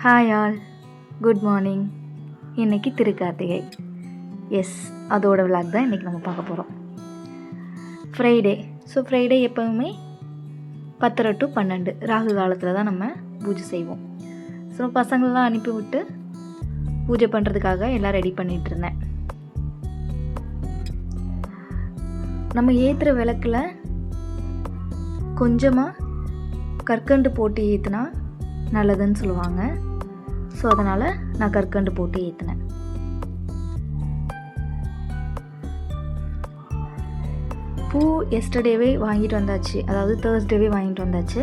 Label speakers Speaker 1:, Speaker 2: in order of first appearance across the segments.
Speaker 1: Hi all good morning இன்னைக்கு Thirukarthigai S அதோட vlog தான் இன்றைக்கி நம்ம பார்க்க போகிறோம் ஃப்ரைடே ஸோ ஃப்ரைடே எப்போவுமே பத்தரை டு பன்னெண்டு ராகு காலத்தில் தான் நம்ம பூஜை செய்வோம். ஸோ பசங்களெலாம் அனுப்பி விட்டு பூஜை பண்ணுறதுக்காக எல்லாம் ரெடி பண்ணிகிட்டு இருந்தேன். நம்ம ஏற்றுற விளக்கில் கொஞ்சமாக கற்கண்டு போட்டு ஏற்றுனா நல்லதுன்னு சொல்லுவாங்க. ஸோ அதனால் நான் கற்கண்டு போட்டு ஏற்றினேன் பூ எஸ்டர்டேவே வாங்கிட்டு வந்தாச்சு. அதாவது தேர்ஸ்டேவே வாங்கிட்டு வந்தாச்சு.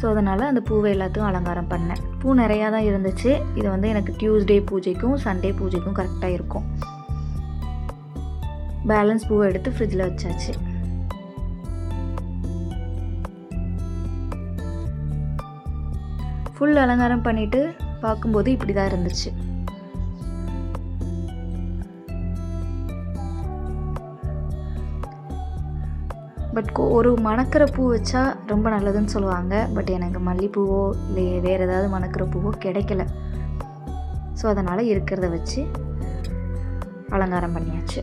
Speaker 1: ஸோ அதனால் அந்த பூவை எல்லாத்தையும் அலங்காரம் பண்ணேன். பூ நிறையா தான் இருந்துச்சு. இது வந்து எனக்கு டியூஸ்டே பூஜைக்கும் சண்டே பூஜைக்கும் கரெக்டாக இருக்கும். பேலன்ஸ் பூவை எடுத்து ஃப்ரிட்ஜில் வச்சாச்சு. ஃபுல் அலங்காரம் பண்ணிவிட்டு பார்க்கும்போது இப்படி தான் இருந்துச்சு பட் ஒரு மணக்கிற பூ வச்சா ரொம்ப நல்லதுன்னு சொல்லுவாங்க. பட் எனக்கு மல்லிப்பூவோ இல்லை வேறு ஏதாவது மணக்கிற பூவோ கிடைக்கல. ஸோ அதனால் இருக்கிறத வச்சு அலங்காரம் பண்ணியாச்சு.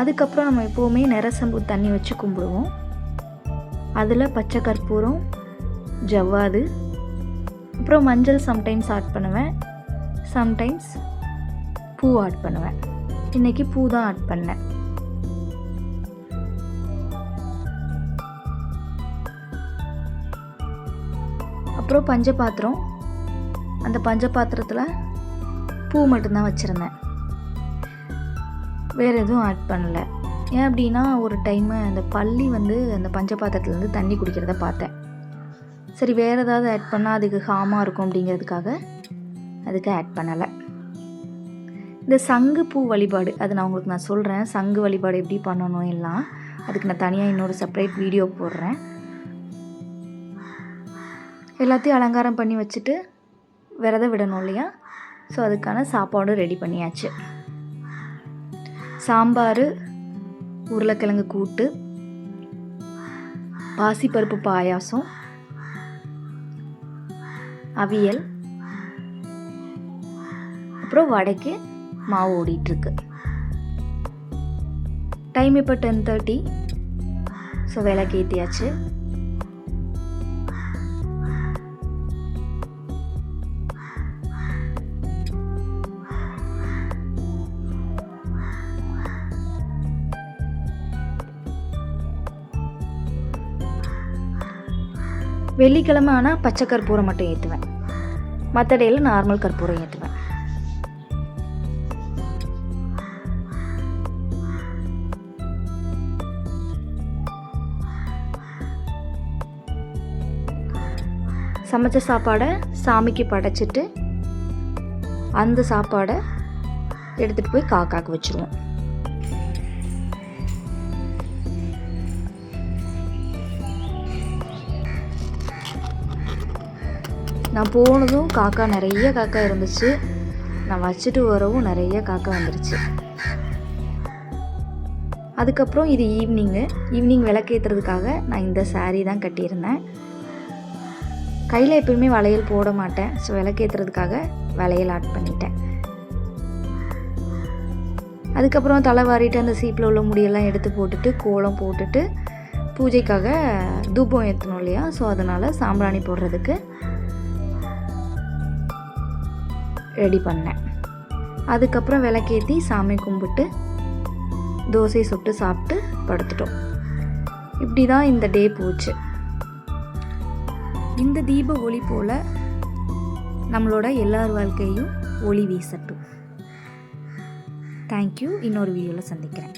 Speaker 1: அதுக்கப்புறம் நம்ம எப்போவுமே நிறசம்பு தண்ணி வச்சு கும்பிடுவோம். அதில் பச்சை கற்பூரம் ஜவ்வாது. அப்புறம் மஞ்சள் சம்டைம்ஸ் ஆட் பண்ணுவேன். சம்டைம்ஸ் பூ ஆட் பண்ணுவேன். இன்றைக்கி பூ தான் ஆட் பண்ணேன். அப்புறம் பஞ்ச பாத்திரம் அந்த பஞ்ச பாத்திரத்தில் பூ மட்டும்தான் வச்சுருந்தேன். வேறு எதுவும் ஆட் பண்ணல. ஏன் அப்படின்னா ஒரு டைமு அந்த பள்ளி வந்து அந்த பஞ்ச பாத்திரத்துலேருந்து தண்ணி குடிக்கிறத பார்த்தேன். சரி வேறு ஏதாவது ஆட் பண்ணால் அதுக்கு ஹாமாக இருக்கும் அப்படிங்கிறதுக்காக அதுக்கு ஆட் பண்ணலை. இந்த சங்கு பூ வழிபாடு அது நான் உங்களுக்கு நான் சொல்கிறேன் சங்கு வழிபாடு எப்படி பண்ணணும் எல்லாம் அதுக்கு நான் தனியாக இன்னொரு செப்பரேட் வீடியோ போடுறேன். எல்லாத்தையும் அலங்காரம் பண்ணி வச்சுட்டு விரதம் விடணும் இல்லையா? ஸோ அதுக்கான சாப்பாடும் ரெடி பண்ணியாச்சு. சாம்பார் உருளைக்கிழங்கு கூட்டு பாசிப்பருப்பு பாயாசம் அவியல். அப்புறம் வடைக்கு மாவு ஓடிட்டுருக்கு. டைம் இப்போ டென் தேர்ட்டி ஸோ விளக்கு ஏற்றியாச்சு வெள்ளிக்கிழமை ஆனால் பச்சை கற்பூரம் மட்டும் ஏற்றுவேன் மற்ற டேயில் நார்மல் கற்பூரம் ஏற்றுவேன் சமைச்ச சாப்பாடை சாமிக்கு படைச்சிட்டு அந்த சாப்பாடை எடுத்துகிட்டு போய் காக்காக்கு வச்சுருவோம். நான் போனதும் காக்கா நிறைய காக்கா இருந்துச்சு. நான் வச்சுட்டு வரவும் நிறைய காக்கா வந்துருச்சு. அதுக்கப்புறம் இது ஈவினிங்கு. ஈவினிங் விளக்கேற்றுறதுக்காக நான் இந்த சாரீ தான் கட்டியிருந்தேன். கையில் எப்பயுமே வளையல் போட மாட்டேன். ஸோ விளக்கேற்றுறதுக்காக வளையல் ஆட் பண்ணிட்டேன். அதுக்கப்புறம் தலை வாரிட்டு அந்த சீப்பில் உள்ள முடியெல்லாம் எடுத்து போட்டுட்டு கோலம் போட்டுட்டு பூஜைக்காக தூபம் ஏற்றணும் இல்லையா? ஸோ அதனால் சாம்பிராணி போடுறதுக்கு ரெடி பண்ணேன். அதுக்கப்புறம் விளக்கேற்றி சாமி கும்பிட்டு தோசை சுட்டு சாப்பிட்டு படுத்துட்டோம். இப்படி தான் இந்த டே போச்சு. இந்த தீப ஒளி போல் நம்மளோட எல்லார் வாழ்க்கையும் ஒளி வீசட்டும். தேங்க்யூ இன்னொரு வீடியோவில் சந்திக்கிறேன்.